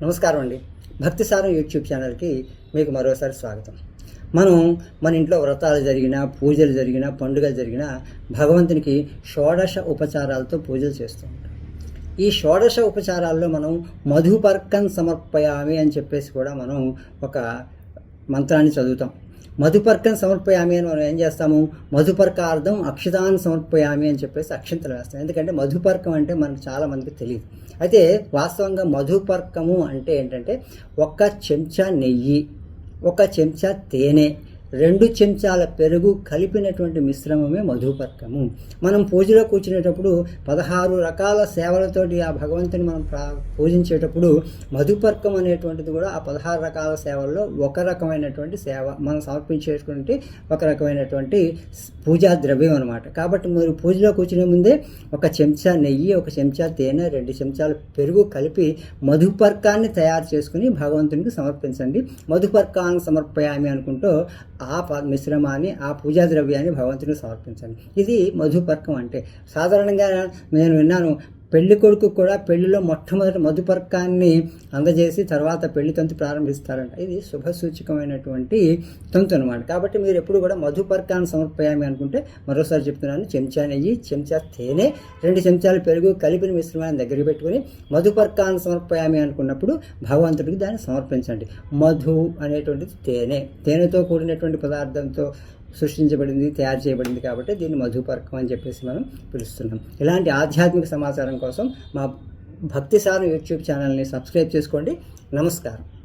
నమస్కారం అండి. భక్తి సారం యూట్యూబ్ ఛానల్కి మీకు మరోసారి స్వాగతం. మనం మన ఇంట్లో వ్రతాలు జరిగినా పూజలు జరిగినా పండుగలు జరిగినా భగవంతునికి షోడశ ఉపచారాలతో పూజలు చేస్తూ ఉంటాం. ఈ షోడశ ఉపచారాల్లో మనం మధుపర్కం సమర్పయామి అని చెప్పేసి కూడా మనం ఒక మంత్రాన్ని చదువుతాం. మధుపర్కం సమర్పయామి అని మనం ఏం చేస్తాము? మధుపర్కార్థం అక్షతాన్ని సమర్పయామి అని చెప్పేసి అక్షంతలు వేస్తాం. ఎందుకంటే మధుపర్కం అంటే మనకు చాలా మందికి తెలియదు. అయితే వాస్తవంగా మధుపర్కము అంటే ఏంటంటే ఒక చెంచా నెయ్యి ఒక చెంచా తేనె రెండు చెంచాల పెరుగు కలిపినటువంటి మిశ్రమమే మధుపర్కము. మనం పూజలో కూర్చునేటప్పుడు పదహారు రకాల సేవలతోటి ఆ భగవంతుని మనం ప్రా పూజించేటప్పుడు మధుపర్కం అనేటువంటిది కూడా ఆ పదహారు రకాల సేవల్లో ఒక రకమైనటువంటి సేవ మనం సమర్పించేటువంటి ఒక రకమైనటువంటి పూజా ద్రవ్యం అనమాట కాబట్టి మీరు పూజలో కూర్చునే ముందే ఒక చెంచా నెయ్యి ఒక చెంచా తేనె రెండు చెంచాల పెరుగు కలిపి మధుపర్కాన్ని తయారు చేసుకుని భగవంతునికి సమర్పించండి. మధుపర్కాన్ని సమర్పయామి అనుకుంటూ ఆ ప మిశ్రమాన్ని ఆ పూజా ద్రవ్యాన్ని భగవంతునికి సమర్పించండి. ఇది మధుపర్కం అంటే. సాధారణంగా నేను విన్నాను పెళ్ళి కొడుకు కూడా పెళ్ళిలో మొట్టమొదటి మధుపర్కాన్ని అందజేసి తర్వాత పెళ్ళి తంతు ప్రారంభిస్తారంట. ఇది శుభసూచకమైనటువంటి తంతు అనమాట కాబట్టి మీరు ఎప్పుడు కూడా మధుపర్కాన్ని సమర్పయామి అనుకుంటే మరోసారి చెప్తున్నాను. చెంచా నెయ్యి చెంచా తేనె రెండు చెంచాలు పెరుగు కలిపిన మిశ్రమాన్ని దగ్గర పెట్టుకుని మధుపర్కాన్ని సమర్పయామి అనుకున్నప్పుడు భగవంతుడికి దాన్ని సమర్పించండి. మధు అనేటువంటిది తేనె. తేనెతో కూడినటువంటి పదార్థంతో సృష్టించబడింది తయారు చేయబడింది కాబట్టి దీన్ని మధుపర్కం అని చెప్పేసి మనం పిలుస్తున్నాం. ఇలాంటి ఆధ్యాత్మిక సమాచారం కోసం మా భక్తి సారం యూట్యూబ్ ఛానల్ని సబ్స్క్రైబ్ చేసుకోండి. నమస్కారం.